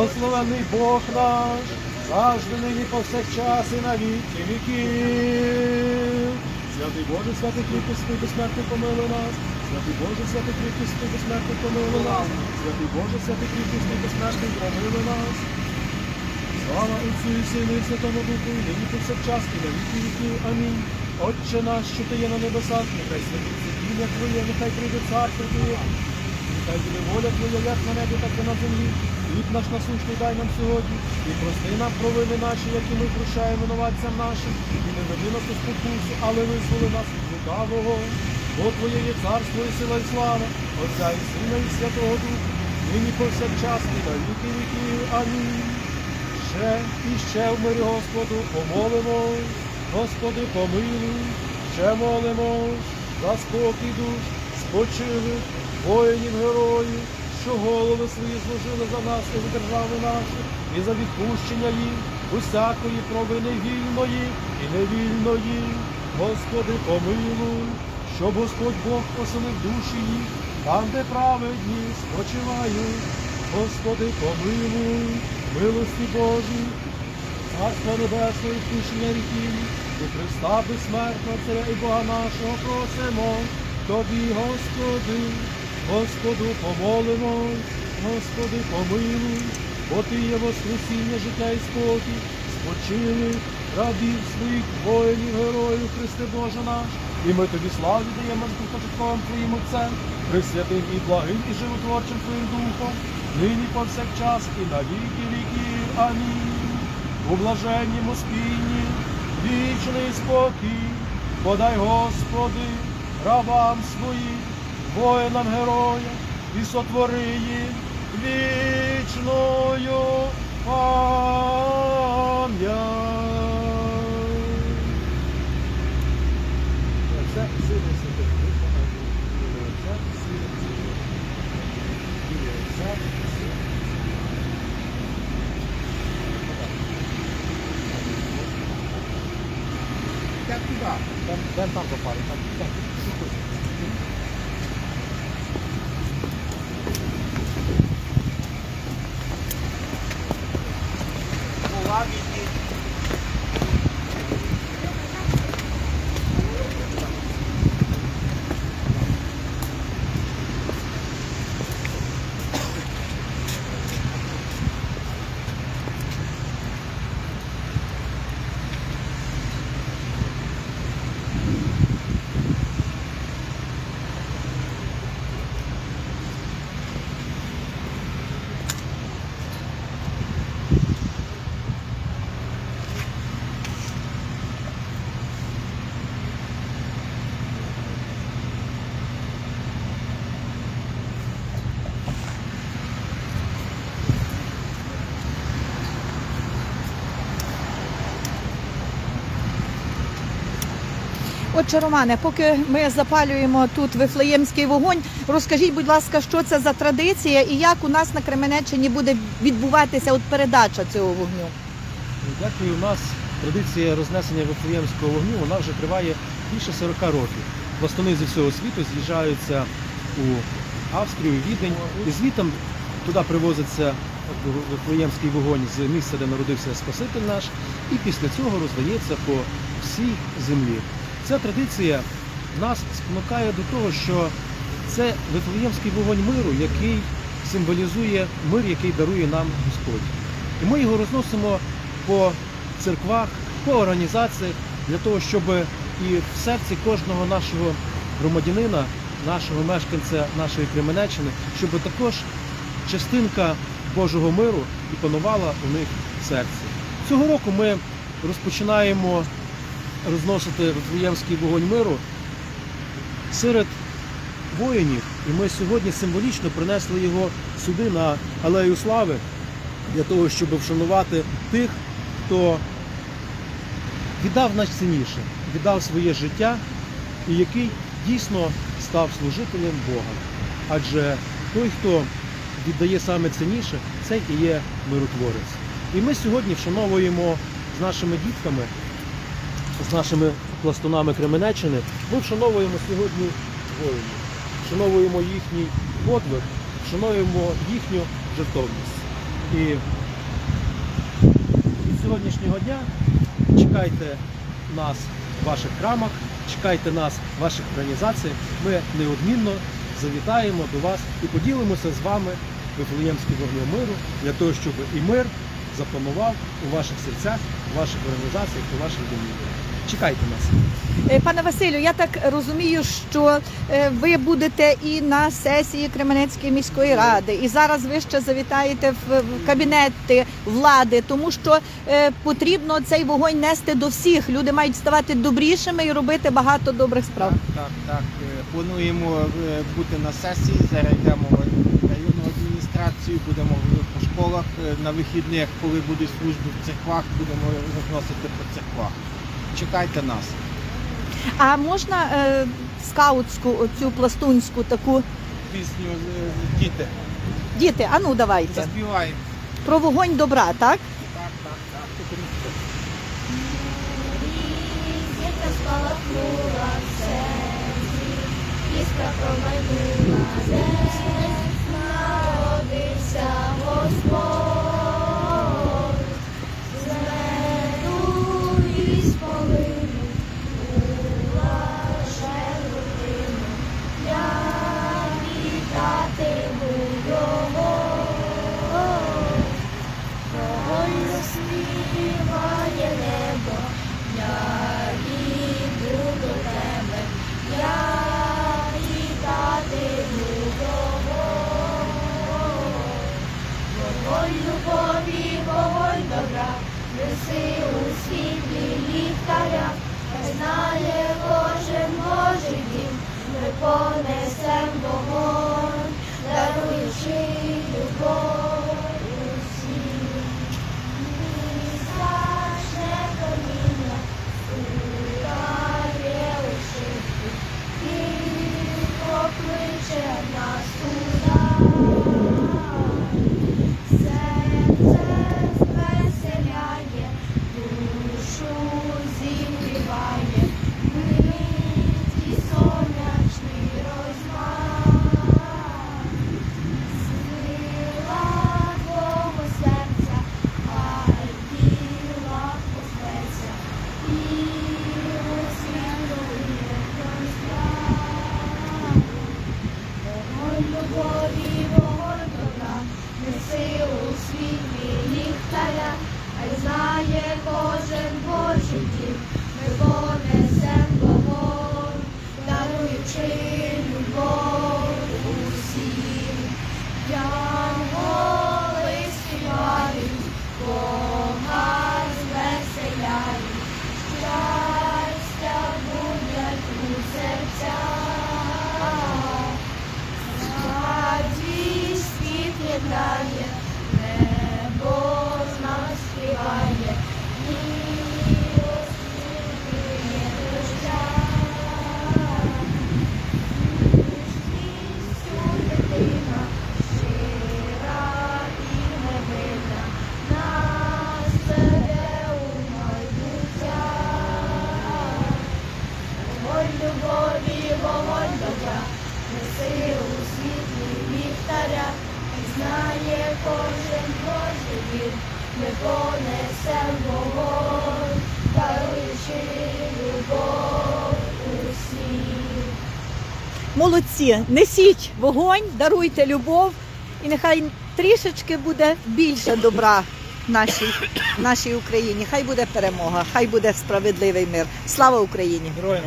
Благословений Бог наш, завжди нині повсякчас і на віки віків. Святий Боже, святий кріпкий, безсмертний помилуй нас. Святий Боже, святий кріпкий, безсмертний помилуй нас. Святий Боже, святий кріпкий, безсмертний помилуй нас. Слава Отцю і Сину і Святому Духу, і нині повсякчас і на віки віків. Амінь. Отче наш, що ти є на небесах, нехай святиться ім'я Твоє, нехай прийде царство Твоє. Нехай буде воля Твоя, як на небі, так і на землі. Хліб наш насущний дай нам сьогодні, і прости нам провини наші, які ми прощаємо винуватцям нашим, і не веди нас у спокусу, але визволи нас від лукавого. Бо Твоє є царство і сила і слава, Отця і Сина і Святого Духа, нині повсякчас і на віки віків. Амінь. Ще і ще в мирі Господу помолимось, Господи помилуй, ще молимось за спокій душ, спочилих, воїнів героїв, що голови свої зложили за нас і за держави наші, і за відпущення їм усякої провини вільної і невільної. Господи помилуй, щоб Господь Бог поселив душі їх, там, де праведні спочивають. Господи помилуй, милості Божі, Царства Небесного і впущення віків, до Христа безсмертного Царя і Бога нашого просимо, Тобі, Господи, Господу помолимось, Господи помилуй, бо Ти є воскресіння, життя і спокій, спочили рабів своїх воїнів, героїв, Христе Боже наш, і ми тобі славу даємо з початковим Твоїм Отцем, присвятим і благим, і животворчим Твоїм Духом, нині повсякчас і на віки віків. Амінь. У блаженнім спінні, вічний спокій, подай, Господи, рабам своїм, воїнам героям, і сотвори їм вічною пам'ять. Отця і Сина і Святого Духа. Амінь. Ім'я Отця і Сина і Святого Духа. Ім'я Отця і Сина і Як туди? Там, там, там попали, там, там. Була Отче Романе, поки ми запалюємо тут вифлеємський вогонь, розкажіть, будь ласка, що це за традиція і як у нас на Кременеччині буде відбуватися от передача цього вогню? Дякую. У нас традиція рознесення Вифлеємського вогню вона вже триває більше 40 років. Пластуни зі всього світу з'їжджаються у Австрію, Відень, і звітом туди привозиться Вифлеємський вогонь з місця, де народився Спаситель наш, і після цього роздається по всій землі. Ця традиція нас спонукає до того, що це Вифлеємський вогонь миру, який символізує мир, який дарує нам Господь. І ми його розносимо по церквах, по організаціях для того, щоб і в серці кожного нашого громадянина, нашого мешканця нашої Кременеччини, щоб також частинка Божого миру і панувала у них в серці. Цього року ми розпочинаємо розносити Вифлеємський вогонь миру серед воїнів, і ми сьогодні символічно принесли його сюди на Алею Слави для того, щоб вшанувати тих, хто віддав найцінніше, віддав своє життя і який дійсно став служителем Бога. Адже той, хто віддає саме цінніше, цей і є миротворець. І ми сьогодні вшановуємо з нашими дітками, з нашими пластунами Кременеччини, ми вшановуємо сьогодні воїнів, вшановуємо їхній подвиг, вшановуємо їхню жертовність. І від сьогоднішнього дня чекайте нас в ваших крамах, чекайте нас в ваших організаціях. Ми неодмінно завітаємо до вас і поділимося з вами Вифлеємським вогнем миру для того, щоб і мир запанував у ваших серцях, у ваших організаціях, у ваших домівках. Чекайте нас. Е, Пане Василю, я так розумію, що е, ви будете і на сесії Кременецької міської ради, і зараз ви ще завітаєте в кабінети влади, тому що е, потрібно цей вогонь нести до всіх. Люди мають ставати добрішими і робити багато добрих справ. Так, так, так. Плануємо бути на сесії. Зараз йдемо в районну адміністрацію, будемо по школах на вихідних, коли будуть служби в церквах, будемо розносити по церквах. Чекайте нас. А можна е, скаутську, оцю пластунську таку Пісню е, діти. діти? А ну давайте Заспіваємо. про вогонь добра, так? Так, так, так. Зірка спалахнула в серці, іскра промайнула десь, Заспіває небо, я йду до тебе, я вітатиму його. Вогонь любові, вогонь добра, неси у світлі ліхтаря, хай знає кожен Божий дім, ми понесем вогонь, даруючи знає кожен Божий вір, ми понесем вогонь, даруючи любов усім. Молодці, несіть вогонь, даруйте любов, і нехай трішечки буде більше добра нашій, нашій Україні. Хай буде перемога, хай буде справедливий мир. Слава Україні! Героям!